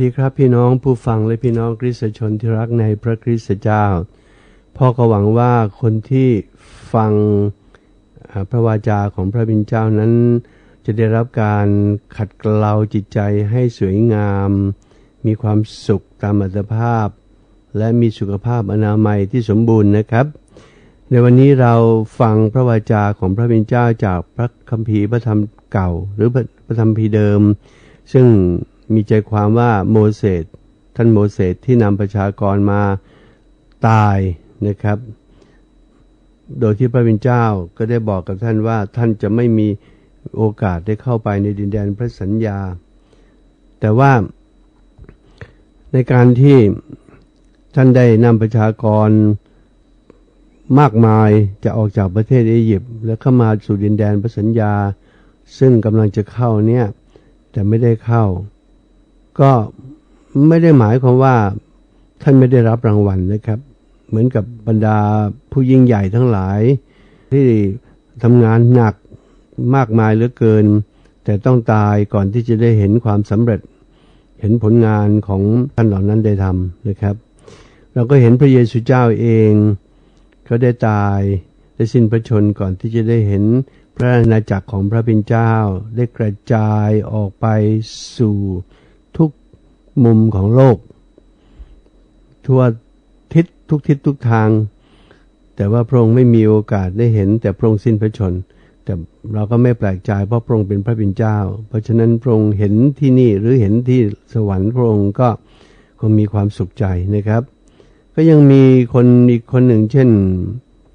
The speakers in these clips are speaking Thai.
ดีครับพี่น้องผู้ฟังและพี่น้องคริสตชนที่รักในพระคริสตเจ้า พ่อก็หวังว่าคนที่ฟังพระวาจาของพระบิดาเจ้านั้น จะได้รับการขัดเกลาจิตใจให้สวยงาม มีความสุขตามอัตภาพ และมีสุขภาพอนามัยที่สมบูรณ์นะครับ ในวันนี้เราฟังพระวาจาของพระบิดาเจ้าจากพระคัมภีร์พระธรรมเก่า หรือพระธรรมภีร์เดิม ซึ่ง มีใจความว่าโมเสสท่านโมเสสที่นำประชากรมาตายนะครับ โดยที่พระบิดาเจ้าก็ได้บอกกับท่านว่าท่านจะไม่มีโอกาสได้เข้าไปในดินแดนพระสัญญา แต่ว่าในการที่ท่านได้นำประชากรมากมายจะออกจากประเทศอียิปต์แล้วเข้ามาสู่ดินแดนพระสัญญา ซึ่งกำลังจะเข้าเนี่ย แต่ไม่ได้เข้า ก็ไม่ได้หมายความว่าท่านไม่ได้รับรางวัลนะครับ เหมือนกับบรรดาผู้ยิ่งใหญ่ทั้งหลาย ที่ทำงานหนักมากมายเหลือเกิน แต่ต้องตายก่อนที่จะได้เห็นความสำเร็จ เห็นผลงานของท่านเหล่านั้นได้ทำนะครับ เราก็เห็นพระเยซูเจ้าเองเขาได้ตายได้สิ้นพระชนก่อนที่จะได้เห็นพระอาณาจักรของพระบิดาเจ้า ได้กระจายออกไปสู่ ทุกมุมของโลก ทั่วทิศทุกทิศทุกทาง แต่ว่าพระองค์ไม่มีโอกาสได้เห็น แต่พระองค์สิ้นพระชน แต่เราก็ไม่แปลกใจเพราะพระองค์เป็นพระบิดาเจ้า เพราะฉะนั้นพระองค์เห็นที่นี่หรือเห็นที่สวรรค์พระองค์ก็คงมีความสุขใจนะครับ ก็ยังมีคนอีกคนหนึ่ง เช่น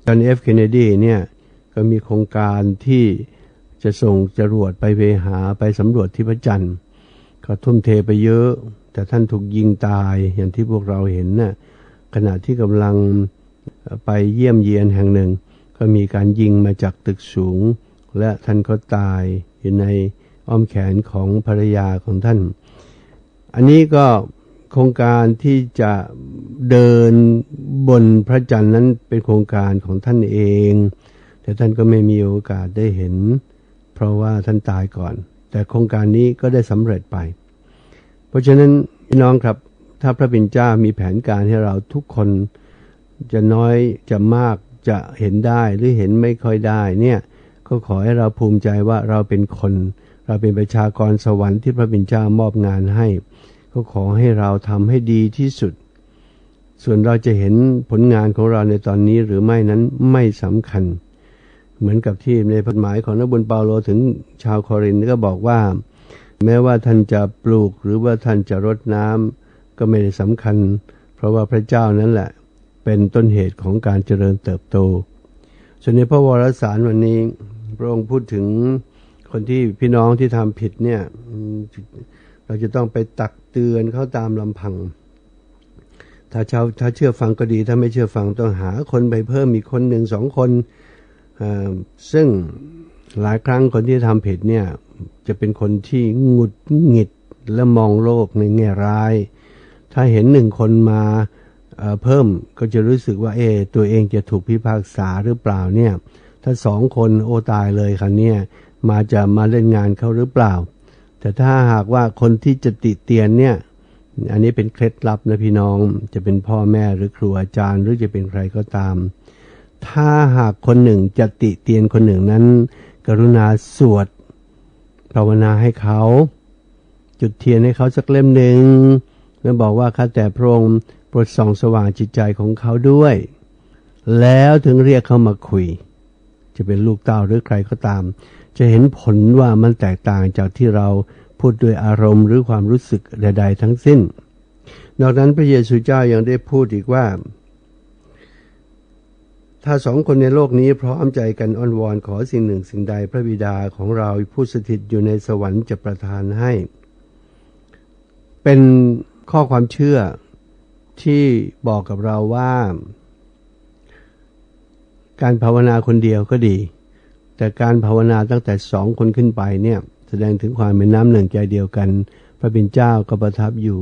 จอห์นเอฟเคนเนดีเนี่ยก็มีโครงการที่จะส่งจรวดไปเวหาไปสำรวจที่พระจันทร์ ก็ทุ่มเทไปเยอะ แต่ท่านถูกยิงตายอย่างที่พวกเราเห็นนะ่ะขณะที่กำลังไปเยี่ยมเยียนแห่งหนึ่ง ก็มีการยิงมาจากตึกสูง และท่านก็ตายอยู่ในอ้อมแขนของภรรยาของท่าน อันนี้ก็โครงการที่จะเดินบนพระจันทร์นั้นเป็นโครงการของท่านเอง แต่ท่านก็ไม่มีโอกาสได้เห็น เพราะว่าท่านตายก่อน แต่โครงการนี้ก็ได้สำเร็จไป เพราะฉะนั้นพี่น้องครับ ถ้าพระบิดาเจ้ามีแผนการให้เราทุกคนจะน้อยจะมากจะเห็นได้หรือเห็นไม่ค่อยได้เนี่ยก็ขอให้เราภูมิใจว่าเราเป็นคน เราเป็นประชากรสวรรค์ที่พระบิดาเจ้ามอบงานให้ ก็ขอให้เราทำให้ดีที่สุด ส่วนเราจะเห็นผลงานของเราในตอนนี้หรือไม่นั้นไม่สำคัญ เหมือนกับที่ในพระหมายของนักบุญเปาโลถึงชาวคอรินก็บอกว่า แม้ว่าท่านจะปลูกหรือว่าท่านจะรดน้ำก็ไม่ได้สำคัญ เพราะว่าพระเจ้านั้นแหละ เป็นต้นเหตุของการเจริญเติบโตส่วนในพระวรสารวันนี้พระองค์พูดถึงคนที่พี่น้องที่ทำผิดเนี่ยเราจะต้องไปตักเตือนเขาตามลำพัง ถ้าชาวถ้าเชื่อฟังก็ดี ถ้าไม่เชื่อฟังต้องหาคนไปเพิ่มอีกคนหนึ่งสองคน ซึ่งหลายครั้งคนที่ทำผิดเนี่ยจะเป็นคนที่หงุดหงิดและมองโลกในแง่ร้าย ถ้าเห็นหนึ่งคนมาเเพิ่มก็จะรู้สึกว่าเอตัวเองจะถูกพิพากษาหรือเปล่าเนี่ย ถ้าสองคนโอตายเลยคันเนี่ยมาจะมาเล่นงานเขาหรือเปล่า แต่ถ้าหากว่าคนที่จะติเตียนเนี่ย อันนี้เป็นเคล็ดลับนะพี่น้อง จะเป็นพ่อแม่หรือครูอาจารย์หรือจะเป็นใครก็ตาม ถ้าหากคนหนึ่งจะติเตียนคนหนึ่งนั้น กรุณาสวดภาวนาให้เขา จุดเทียนให้เขาสักเล่มหนึ่งแล้วบอกว่าข้าแต่พระองค์โปรดส่องสว่างจิตใจของเขาด้วย แล้วถึงเรียกเขามาคุย จะเป็นลูกเต้าหรือใครก็ตาม จะเห็นผลว่ามันแตกต่างจากที่เราพูดด้วยอารมณ์หรือความรู้สึกใด ๆ ทั้งสิ้น นอกนั้นพระเยซูเจ้ายังได้พูดอีกว่า ถ้าสองคนในโลกนี้พร้อมใจกันอ้อนวอนขอสิ่งหนึ่งสิ่งใดพระบิดาของเราผู้สถิตอยู่ในสวรรค์จะประทานให้ เป็นข้อความเชื่อที่บอกกับเราว่า การภาวนาคนเดียวก็ดี แต่การภาวนาตั้งแต่สองคนขึ้นไปเนี่ย แสดงถึงความเป็นน้ำหนึ่งใจเดียวกัน พระบิดาเจ้าก็ประทับอยู่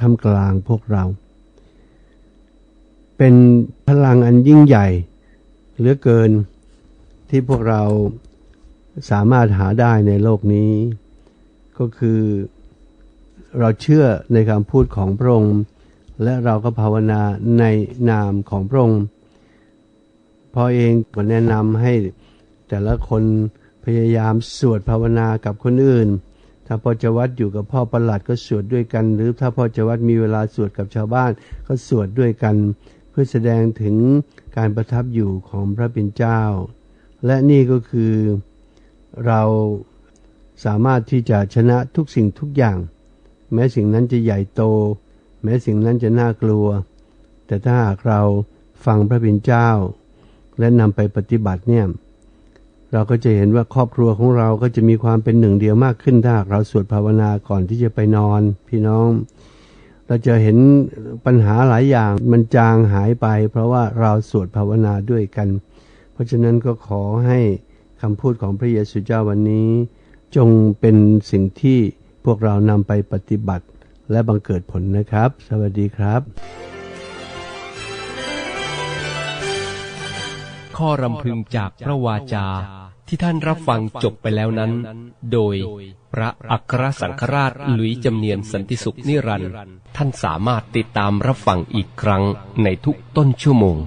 ท่ามกลางพวกเรา เป็นพลังอันยิ่งใหญ่ เหลือเกินที่พวกเราสามารถหาได้ในโลกนี้ ก็คือเราเชื่อในคำพูดของพระองค์ และเราก็ภาวนาในนามของพระองค์พอเองก็แนะนำให้แต่ละคนพยายามสวดภาวนากับคนอื่น ถ้าพ่อจวัดอยู่กับพ่อประหลัดก็สวดด้วยกัน หรือถ้าพ่อจวัดมีเวลาสวดกับชาวบ้านก็สวดด้วยกัน เพื่อแสดงถึง การประทับอยู่ของพระเป็นเจ้า และนี่ก็คือเราสามารถที่จะชนะทุกสิ่งทุกอย่าง แม้สิ่งนั้นจะใหญ่โต แม้สิ่งนั้นจะน่ากลัว แต่ถ้าหากเราฟังพระเป็นเจ้า และนำไปปฏิบัติเนี่ยเราก็จะเห็นว่าครอบครัวของเราก็จะมีความเป็นหนึ่งเดียวมากขึ้นถ้าหากเราสวดภาวนาก่อนที่จะไปนอน พี่น้อง เราจะเห็นปัญหาหลายอย่างมันจางหายไป เพราะว่าเราสวดภาวนาด้วยกัน เพราะฉะนั้นก็ขอให้คำพูดของพระเยซูเจ้าวันนี้ จงเป็นสิ่งที่พวกเรานำไปปฏิบัติ และบังเกิดผลนะครับ สวัสดีครับ ข้อรำพึงจากพระวาจา ที่ท่านรับฟังจบไปแล้วนั้น โดยพระอัครสังฆราชหลุยจำเนียนสันติสุขนิรันด์ท่านสามารถติดตามรับฟังอีกครั้งในทุกต้นชั่วโมง